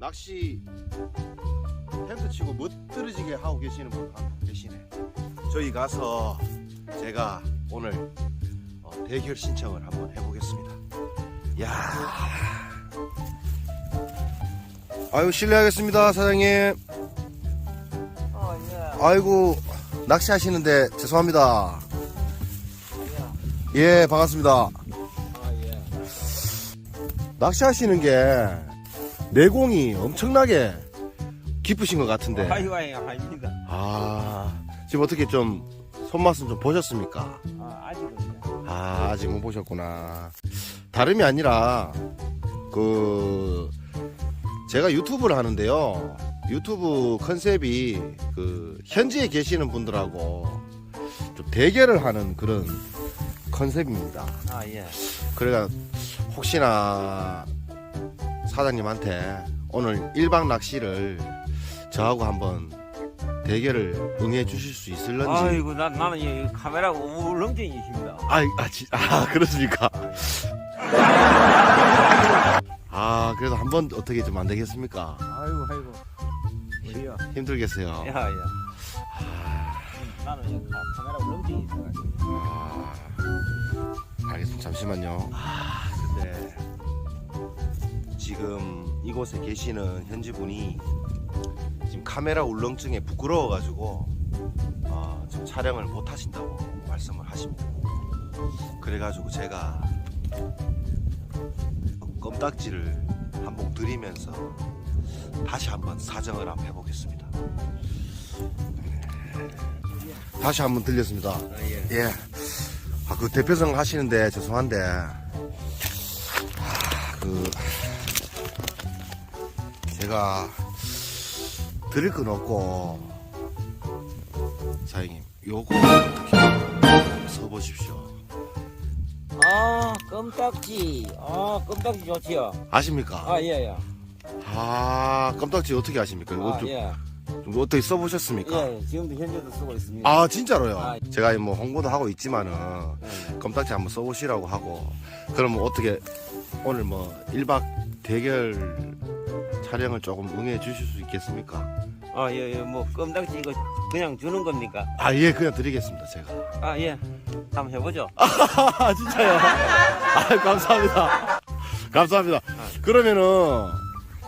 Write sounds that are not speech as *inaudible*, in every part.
낚시 텐트 치고 멋들어지게 하고 계시는 분 계시네. 저희 가서 제가 오늘 어, 대결 신청을 한번 해보겠습니다. 야. 아유 실례하겠습니다 사장님. 어, 예. 아이고 낚시하시는데 죄송합니다. 예 반갑습니다. 아, 예. 낚시하시는 게 내공이 엄청나게 깊으신 것 같은데. 아이고, 아닙니다. 아 지금 어떻게 좀 손맛은 좀 보셨습니까? 아, 아직은요. 아 아직 못 보셨구나. 다름이 아니라 그 제가 유튜브를 하는데요. 유튜브 컨셉이 그 현지에 계시는 분들하고 좀 대결을 하는 그런 컨셉입니다. 아, 예. 그래가 혹시나 사장님한테 오늘 1박 낚시를 저하고 한번 대결을 응해 주실 수 있을런지 아이고, 나, 나는 이 카메라가 울렁증이십니다. 아, 아, 지- 아 그렇습니까 아 그래도 한번 어떻게 좀 안 되겠습니까 아이고, 아이고. 우리요. 힘들겠어요 야, 야. 나는 이 카, 카메라 울렁증이 있어가지고. 아, 알겠습니다 잠시만요 아 근데 지금 이곳에 계시는 현지 분이 지금 카메라 울렁증에 부끄러워가지고 어, 지금 촬영을 못 하신다고 말씀을 하십니다. 그래가지고 제가 껌딱지를 한 봉 드리면서 다시 한번 사정을 한번 해보겠습니다. 다시 한번 들렸습니다. 아, 예. 예. 아, 그 대표성 하시는데 죄송한데, 아, 그, 제가 드릴 건 없고, 사장님, 요거 어떻게 써보십시오. 아, 껌딱지. 아, 껌딱지 좋지요. 아십니까? 아, 예, 예. 아, 껌딱지 어떻게 아십니까? 이거 아, 좀, 예. 좀 어떻게 써보셨습니까? 예, 지금도 현재도 쓰고 있습니다. 아, 진짜로요? 아, 제가 뭐 홍보도 하고 있지만은, 예. 껌딱지 한번 써보시라고 하고 그럼 뭐 어떻게 오늘 뭐 1박 대결 촬영을 조금 응해 주실 수 있겠습니까? 아, 예, 예, 뭐, 껌딱지 이거 그냥 주는 겁니까? 아 예 그냥 드리겠습니다 제가 아, 예. 한번 해보죠. 아 *laughs* 진짜요? 아 감사합니다 감사합니다 그러면은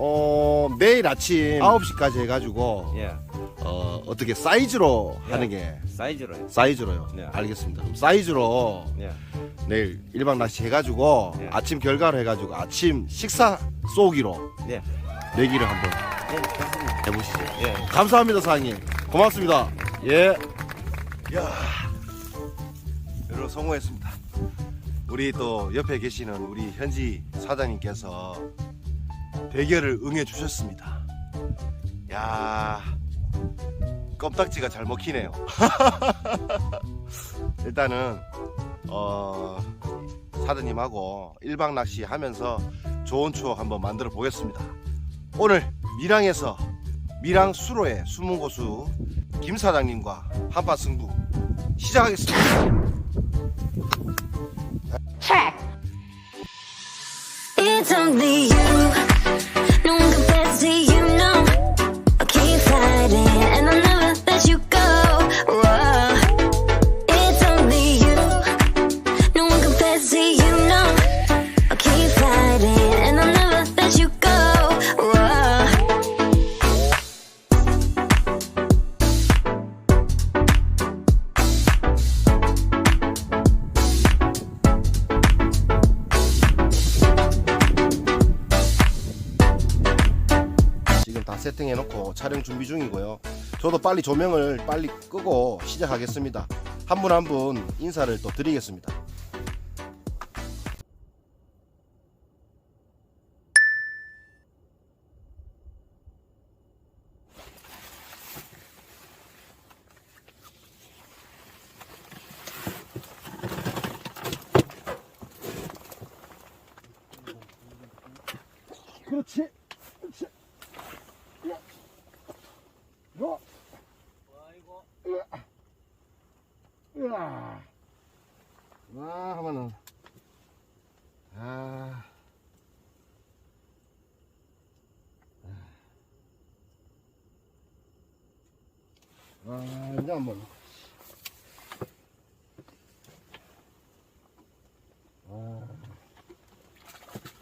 어 내일 아침 9시까지 해가지고 예. 어 어떻게 사이즈로 예. 하는 게 사이즈로요. 사이즈로요 네. 알겠습니다 그럼 사이즈로 예. 내일 1박 낚시 해가지고 네. 아침 결과로 해가지고 아침 식사 쏘기로 네. 내기를 한번 예. 해보시죠. 예. 감사합니다, 사장님. 고맙습니다. 예. 야, 여러분 성공했습니다. 우리 또 옆에 계시는 우리 현지 사장님께서 대결을 응해 주셨습니다. 야, 껌딱지가 잘 먹히네요. *laughs* 일단은 어, 사장님하고 1박 낚시 하면서 좋은 추억 한번 만들어 보겠습니다. 오늘 밀양에서 밀양 수로의 숨은 고수 김 사장님과 한판 승부 시작하겠습니다. You. 촬영 준비 중이고요. 저도 빨리 조명을 빨리 끄고 시작하겠습니다. 한 분 한 분 인사를 또 드리겠습니다. 그렇지. 그렇지. 어? 아이고. 으아. 아, 하면은. 아. 아. 아, 이제 한번. 아.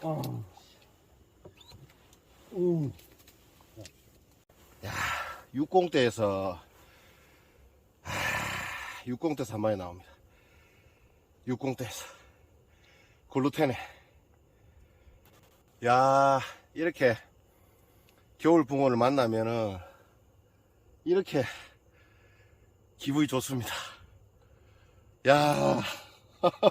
아. 음. 야, 60대에서 60대에서 한 마리 나옵니다. 60대에서 글루텐에. 야, 이렇게 겨울 붕어를 만나면은 이렇게 기분이 좋습니다. 야. *laughs*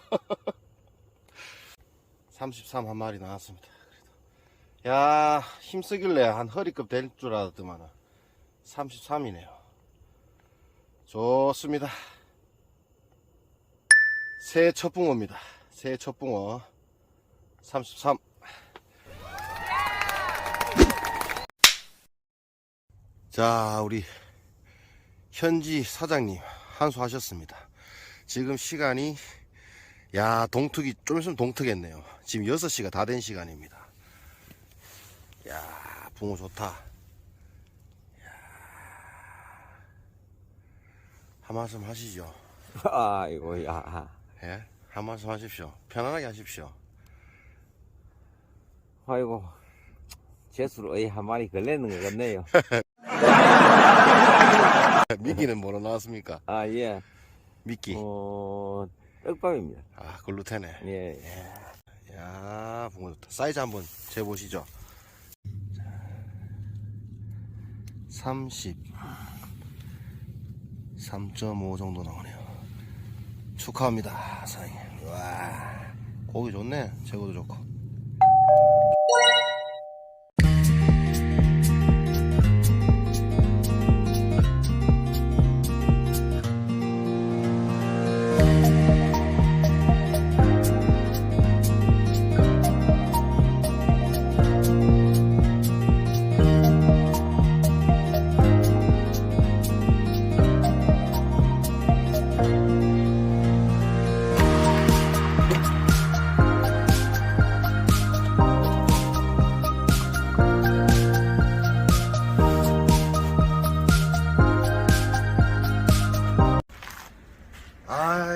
33 한 마리 나왔습니다. 그래도. 야, 힘쓰길래 한 허리급 될 줄 알았더만 33이네요. 좋습니다. 새해 첫 붕어입니다. 새해 첫 붕어 33. 자, 우리 현지 사장님 한수 하셨습니다. 지금 시간이 야 동특이 좀 있으면 동특했네요. 지금 6시가 다 된 시간입니다. 야 붕어 좋다. 야. 한 말씀 하시죠. *laughs* 아이고, 야. 예? 한 말씀 하십시오. 편안하게 하십시오. 아이고. 재수로 어이 한 마리 걸리는 것 같네요. *laughs* *laughs* 미끼는 뭐로 나왔습니까? 아, 예. 미끼. 어, 떡밥입니다. 아 글루텐에. 예, 예. 야 붕어 좋다. 사이즈 한번 재보시죠. 30 3.5 정도 나오네요. 축하합니다, 사장님. 와, 고기 좋네. 재고도 좋고.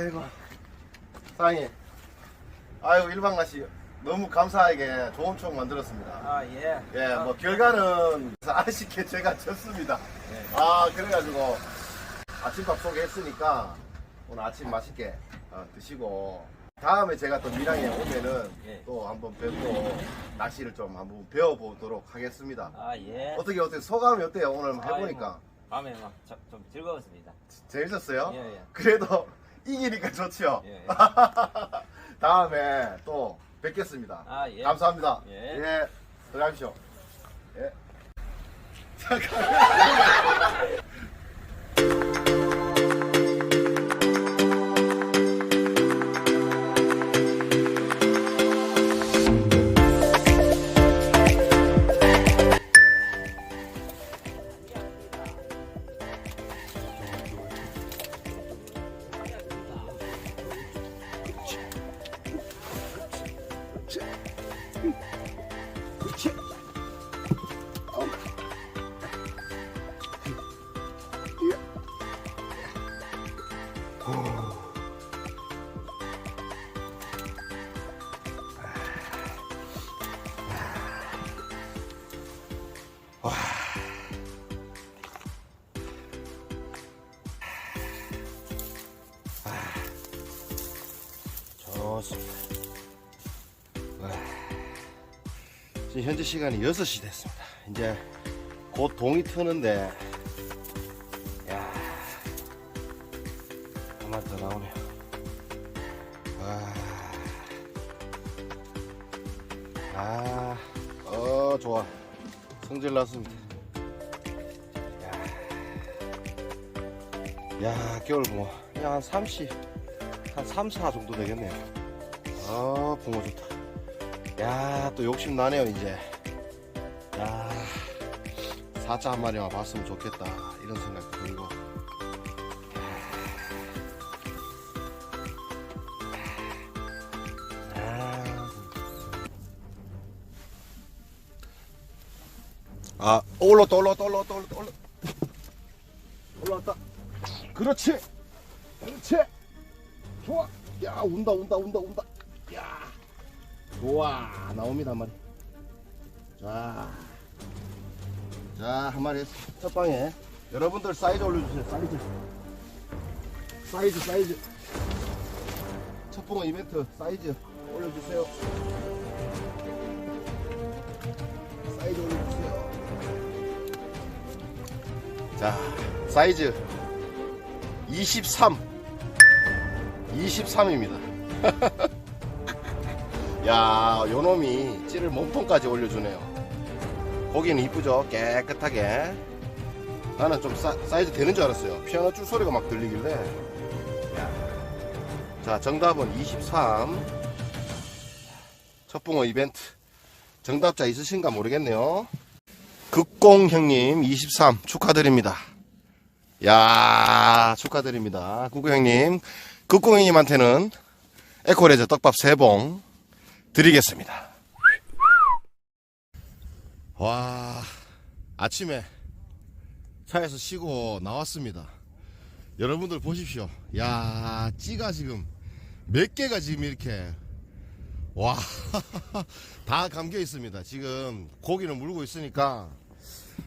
아이고, 사장님. 아이고, 일방나씨. 너무 감사하게 좋은 총 만들었습니다. 아, 예. 예, 뭐 결과는 아쉽게 제가 졌습니다. 아 그래가지고 아침밥 소개했으니까 오늘 아침 맛있게 어, 드시고 다음에 제가 또 밀양에 오면은 예. 또 한번 뵙고 낚시를 좀 한번 배워보도록 하겠습니다. 아, 예. 어떻게 어떻게 소감이 어때요? 오늘 해보니까 아이고, 밤에 막 좀 즐거웠습니다. 재밌었어요? 예, 예. 그래도 이기니까 좋죠. 예, 예. *laughs* 다음에 또 뵙겠습니다. 아, 예. 감사합니다. 예. 예. 들어가십시오. 예. *laughs* 좋습 지금 현재 시간이 6시 됐습니다. 이제 곧 동이 트는데, 한 마리 더 나오네요. 와. 아, 어, 좋아. 성질 났습니다. 야, 야 겨울 붕어. 그냥 한 30, 한 3, 4 정도 되겠네요. 아, 붕어 좋다. 야, 또 욕심 나네요, 이제. 야, 사자 한 마리만 봤으면 좋겠다. 이런 생각도 들고. 아, 올라왔다, 올라왔다, 올라왔다, 올라왔다. 올라왔다. 올라왔다. 그렇지. 그렇지. 좋아. 야, 운다, 운다, 운다, 운다. 야. 좋아. 나옵니다, 한 마리. 자. 자, 한 마리 첫 방에. 여러분들 사이즈 올려주세요, 사이즈. 사이즈, 사이즈. 첫 붕어 이벤트 사이즈 올려주세요. 사이즈 올려주세요. 자, 사이즈 23. 23입니다. *laughs* 야, 요 놈이 찌를 몸통까지 올려주네요. 고기는 이쁘죠? 깨끗하게. 나는 좀 사, 사이즈 되는 줄 알았어요. 피아노 줄 소리가 막 들리길래. 야. 자, 정답은 23. 첫 붕어 이벤트. 정답자 있으신가 모르겠네요. 극공 형님 23 축하드립니다. 야 축하드립니다. 국공 형님. 극공 형님한테는 에코레저 떡밥 3봉 드리겠습니다. 와 아침에 차에서 쉬고 나왔습니다. 여러분들 보십시오. 야 찌가 지금 몇 개가 지금 이렇게 와, *laughs* 다 감겨 있습니다. 지금 고기는 물고 있으니까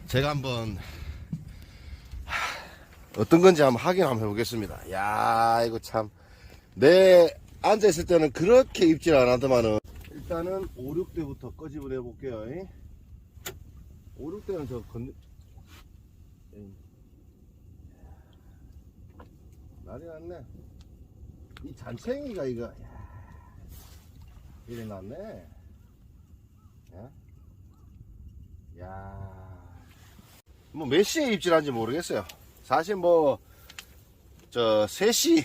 제가 한번 하, 어떤 건지 한번 확인 한번 해보겠습니다. 야, 이거 참. 내 앉아 있을 때는 그렇게 입질 안 하더만은. 일단은 5, 6대부터 꺼집을 해볼게요. 5, 6대는 저 건, 에이. 난리 났네. 이 잔챙이가 이거, 야. 이래 났네. 야. 야. 뭐 몇 시에 입질한지 모르겠어요. 사실 뭐, 저, 3시,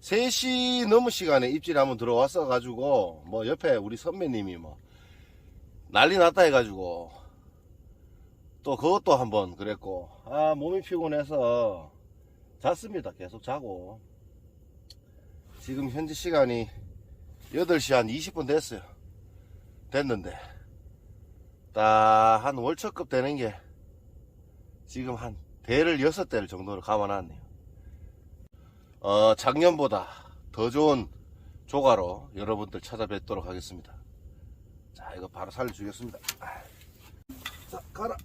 3시 넘은 시간에 입질 한번 들어왔어 가지고, 뭐 옆에 우리 선배님이 뭐, 난리 났다 해가지고, 또 그것도 한번 그랬고, 아, 몸이 피곤해서 잤습니다. 계속 자고. 지금 현재 시간이 8시 한 20분 됐어요. 됐는데. 딱 한 월초급 되는 게 지금 한 대를 6대를 정도로 감아놨네요. 어, 작년보다 더 좋은 조가로 여러분들 찾아뵙도록 하겠습니다. 자, 이거 바로 살려주겠습니다. 자, 가라.